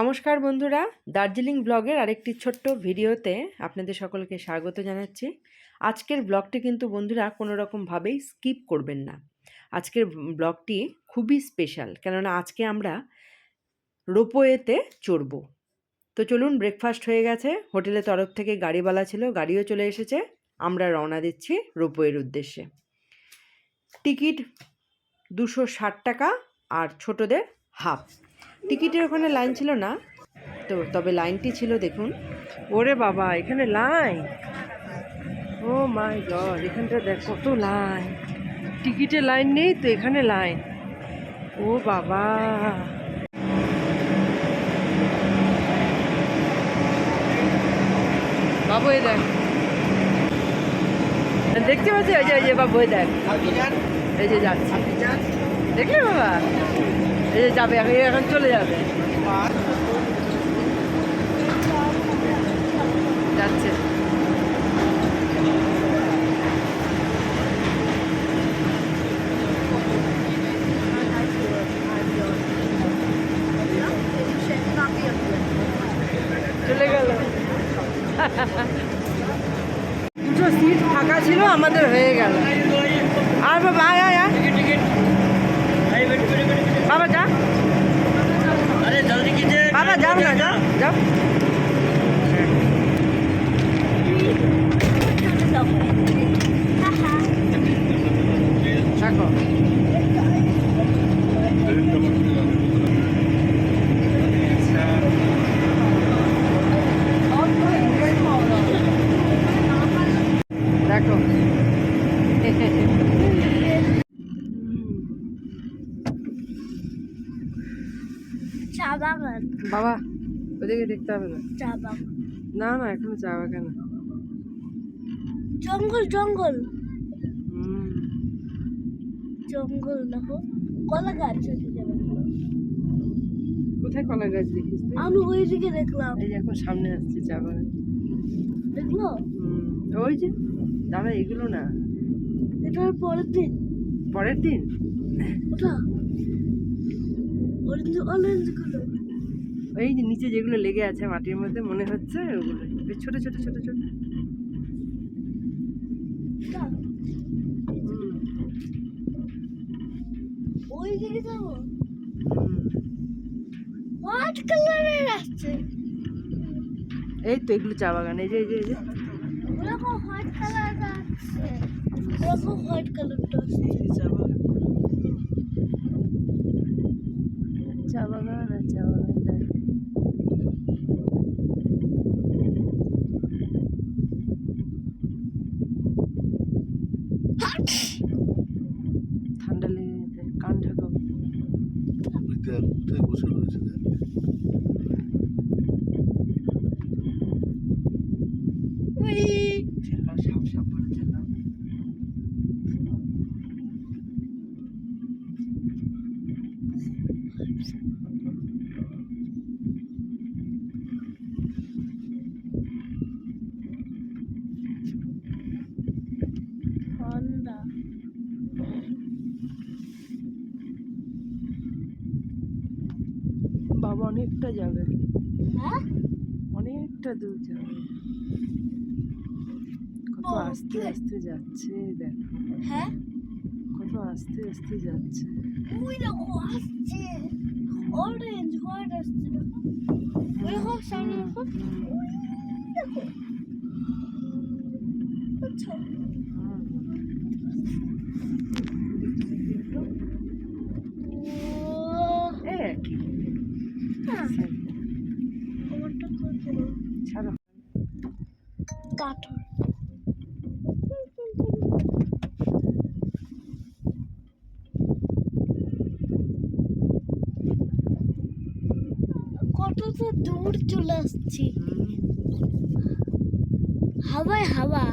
নমস্কার বন্ধুরা, দার্জিলিং ব্লগের আরেকটি ছোট্ট ভিডিওতে আপনাদের সকলকে স্বাগত জানাচ্ছি। আজকের ব্লগটি কিন্তু বন্ধুরা কোনো রকমভাবেই স্কিপ করবেন না। আজকের ব্লগটি খুবই স্পেশাল, কেননা আজকে আমরা রোপওয়েতে চড়ব। তো চলুন, ব্রেকফাস্ট হয়ে গেছে, হোটেলের তরফ থেকে গাড়িওয়ালা ছিল, গাড়িও চলে এসেছে, আমরা রওনা দিচ্ছি রোপওয়ের উদ্দেশ্যে। টিকিট দুশো ষাট টাকা আর ছোটদের হাফ। টিকিটের ওখানে লাইন ছিল না। তো তবে লাইনটি ছিল দেখুন। ওরে বাবা এখানে লাইন? ও মাই গড এখানটা দেখ কত লাইন। টিকিটের লাইন নেই তো এখানে লাইন? ও বাবা। বাবু এই দেখ। দেখতে পাচ্ছি? ওই যে ওই যে বাবু এই দেখ। এই যে যাচ্ছে। দেখলে বাবা? এই যাবে, এখন চলে যাবে। চলে গেল। দুটো সিট ফাঁকা ছিল, আমাদের হয়ে গেল। আর বাবা আয় আয়। 不讲了，讲。চা বাগান বাবা ওদিকে দেখতে হবে না। চা বাগান না না এখনও চা বাগান জঙ্গল জঙ্গল। জঙ্গল দেখো। কলা গাছ কোথায় কলা গাছ দেখিস? আমি ওইদিকে দেখলাম। এই এখন সামনে আসছে চা বাগান দেখল ওই যে দাদা এগুলো না। এটার পরের দিন। পরের দিন? ওটা? অরেঞ্জ অরেঞ্জগুলো ওই যে নিচে যেগুলো লেগে আছে মাটির মধ্যে মনে হচ্ছে ওগুলো। বেশ ছোট ছোট ছোট ছোট। হুম, ওই দিকে যাব। হোয়াইট কালারের আসছে। এই তো এগুলো চা বাগান এই যে এই যে এই যে। হোয়াইট কালার আসছে। ওরকম হোয়াইট কালারটা আসছে চা বাগান চা বাগান আর চা বাগান দেখ। ঠান্ডা লেগে গেছে কান ঢাকাও দেখ কোথায় বসে রয়েছে দেখ উই ছেলেরা সাপ সাপ করেছে না ঠান্ডা বাবা অনেকটা যাবে। হ্যাঁ? অনেকটা দূর যাবে। কত আস্তে আস্তে যাচ্ছে দেখো। হ্যাঁ? কত আস্তে আস্তে যাচ্ছে। ওই দেখো আসছে। অরেঞ্জ হোয়াইট আসছে দেখো। দেখো সামনে দেখো আচ্ছা হুম, ও এই আর কি হ্যাঁ আমারটা কত ছাড়ো কাঠর কতটা দূর চলে আসছি। হুম, হাওয়ায় হাওয়া।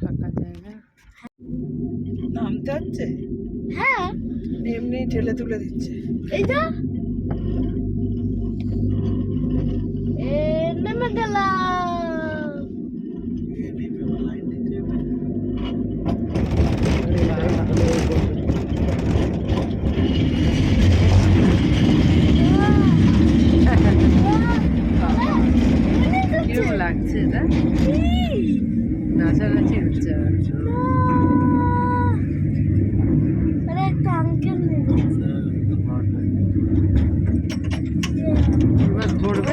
ফাঁকা জায়গা। নামতে হচ্ছে? হ্যাঁ। এমনি ঠেলে তুলে দিচ্ছে। এইটা এ নেমে গেলাম লাইন দিতে হবে আরে বাবা। নাচানাচি হচ্ছে আরে একটা আঙ্কেল এবার ধরবে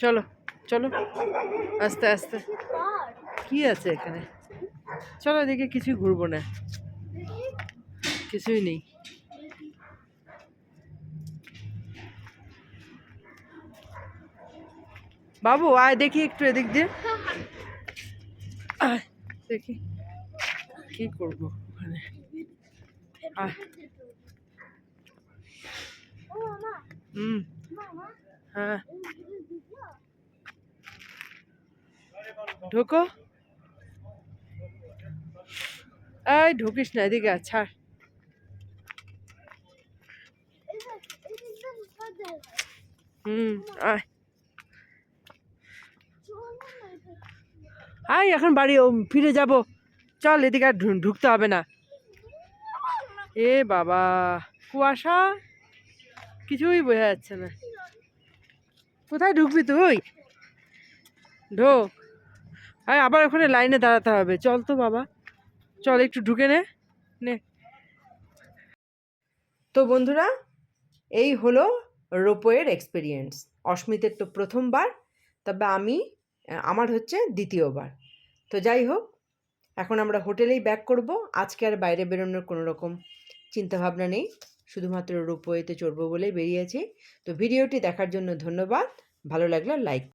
চলো চলো। আস্তে আস্তে। কি আছে এখানে? চলো এদিকে কিছুই ঘুরবো না। কিছুই নেই। বাবু, আয় দেখি একটু এদিক দিয়ে। দেখি। কি করব ওখানে? হুম। হ্যাঁ ঢোকো। এই, ঢুকিস না, এদিকে ছাড়। হুম, আয়। আয়, এখন বাড়ি ফিরে যাব। চল, এদিকে আর ঢুকতে হবে না। এ বাবা, কুয়াশা? কিছুই বোঝা যাচ্ছে না। কোথায় ঢুকবি তুই? ঢোক। আয়, আবার ওখানে লাইনে দাঁড়াতে হবে। চল তো বাবা। চল, একটু ঢুকে নে। নে। তো বন্ধুরা, এই হলো রোপওয়ের এক্সপিরিয়েন্স অস্মিতের তো প্রথমবার, তবে আমি, আমার হচ্ছে দ্বিতীয়বার। তো যাই হোক, এখন আমরা হোটেলেই ব্যাক করব। আজকে আর বাইরে বেরোনোর কোনো রকম চিন্তাভাবনা নেই। শুধুমাত্র রোপওয়েতে চড়বো বলেই বেরিয়েছি। তো ভিডিওটি দেখার জন্য ধন্যবাদ। ভালো লাগলে লাইক